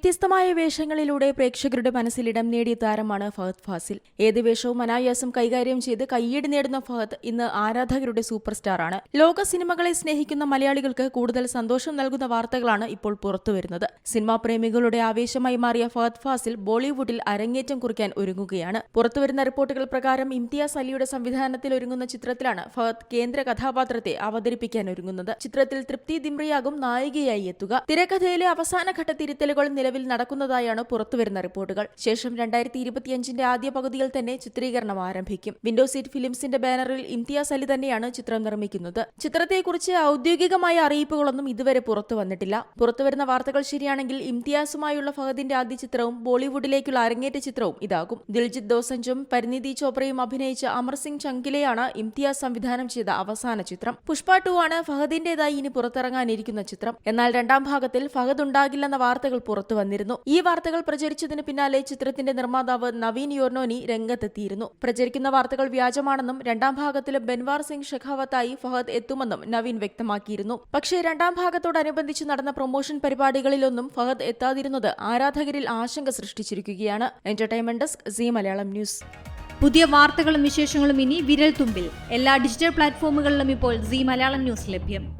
വ്യത്യസ്തമായ വേഷങ്ങളിലൂടെ പ്രേക്ഷകരുടെ മനസ്സിലിടം നേടിയ താരമാണ് ഫഹദ് ഫാസിൽ. ഏത് വേഷവും അനായാസം കൈകാര്യം ചെയ്ത് കയ്യടി നേടുന്ന ഫഹദ് ഇന്ന് ആരാധകരുടെ സൂപ്പർ സ്റ്റാറാണ് ലോക സിനിമകളെ സ്നേഹിക്കുന്ന മലയാളികൾക്ക് കൂടുതൽ സന്തോഷം നൽകുന്ന വാർത്തകളാണ് ഇപ്പോൾ പുറത്തുവരുന്നത്. സിനിമാ പ്രേമികളുടെ ആവേശമായി മാറിയ ഫഹദ് ഫാസിൽ ബോളിവുഡിൽ അരങ്ങേറ്റം കുറിക്കാൻ ഒരുങ്ങുകയാണ്. പുറത്തുവരുന്ന റിപ്പോർട്ടുകൾ പ്രകാരം ഇംതിയാസ് അലിയുടെ സംവിധാനത്തിൽ ഒരുങ്ങുന്ന ചിത്രത്തിലാണ് ഫഹദ് കേന്ദ്ര കഥാപാത്രത്തെ അവതരിപ്പിക്കാൻ ഒരുങ്ങുന്നത്. ചിത്രത്തിൽ തൃപ്തി ദിമ്രിയാകും നായികയായി എത്തുക. തിരക്കഥയിലെ അവസാനഘട്ട തിരുത്തലുകൾ നിലവിൽ നടക്കുന്നതായാണ് പുറത്തുവരുന്ന റിപ്പോർട്ടുകൾ. ശേഷം രണ്ടായിരത്തി ഇരുപത്തിയഞ്ചിന്റെ ആദ്യ പകുതിയിൽ തന്നെ ചിത്രീകരണം ആരംഭിക്കും. വിൻഡോ സീറ്റ് ഫിലിംസിന്റെ ബാനറിൽ ഇംതിയാസ് അലി തന്നെയാണ് ചിത്രം നിർമ്മിക്കുന്നത്. ചിത്രത്തെക്കുറിച്ച് ഔദ്യോഗികമായ അറിയിപ്പുകളൊന്നും ഇതുവരെ പുറത്തു വന്നിട്ടില്ല. പുറത്തുവരുന്ന വാർത്തകൾ ശരിയാണെങ്കിൽ ഇംതിയാസുമായുള്ള ഫഹദിന്റെ ആദ്യ ചിത്രവും ബോളിവുഡിലേക്കുള്ള അരങ്ങേറ്റ ചിത്രവും ഇതാകും. ദിൽജിത് ദോസഞ്ചും പരിനിധി ചോപ്രയും അഭിനയിച്ച അമർ സിംഗ് ചങ്കിലെയാണ് ഇംതിയാസ് സംവിധാനം ചെയ്ത അവസാന ചിത്രം. പുഷ്പ ടു ആണ് ഫഹദിന്റേതായി ഇനി പുറത്തിറങ്ങാനിരിക്കുന്ന ചിത്രം. എന്നാൽ രണ്ടാം ഭാഗത്തിൽ ഫഹദ് ഉണ്ടാകില്ലെന്ന വാർത്തകൾ പുറത്തു വന്നിരുന്നു. ഈ വാർത്തകൾ പ്രചരിച്ചതിന് പിന്നാലെ ചിത്രത്തിന്റെ നിർമ്മാതാവ് നവീൻ യോർനോനി രംഗത്തെത്തിയിരുന്നു. പ്രചരിക്കുന്ന വാർത്തകൾ വ്യാജമാണെന്നും രണ്ടാം ഭാഗത്തിൽ ബൻവാർ സിംഗ് ഷെഖാവത്തായി ഫഹദ് എത്തുമെന്നും നവീൻ വ്യക്തമാക്കിയിരുന്നു. പക്ഷേ രണ്ടാം ഭാഗത്തോടനുബന്ധിച്ച് നടന്ന പ്രൊമോഷൻ പരിപാടികളിലൊന്നും ഫഹദ് എത്താതിരുന്നത് ആരാധകരിൽ ആശങ്ക സൃഷ്ടിച്ചിരിക്കുകയാണ്. Entertainment desk Zee Malayalam news. പുതിയ വാർത്തകളും വിശേഷങ്ങളും ഇനി വിരൽ തുമ്പിൽ എല്ലാ ഡിജിറ്റൽ പ്ലാറ്റ്ഫോമുകളിലും ഇപ്പോൾ സി മലയാളം ന്യൂസ് ലഭ്യം.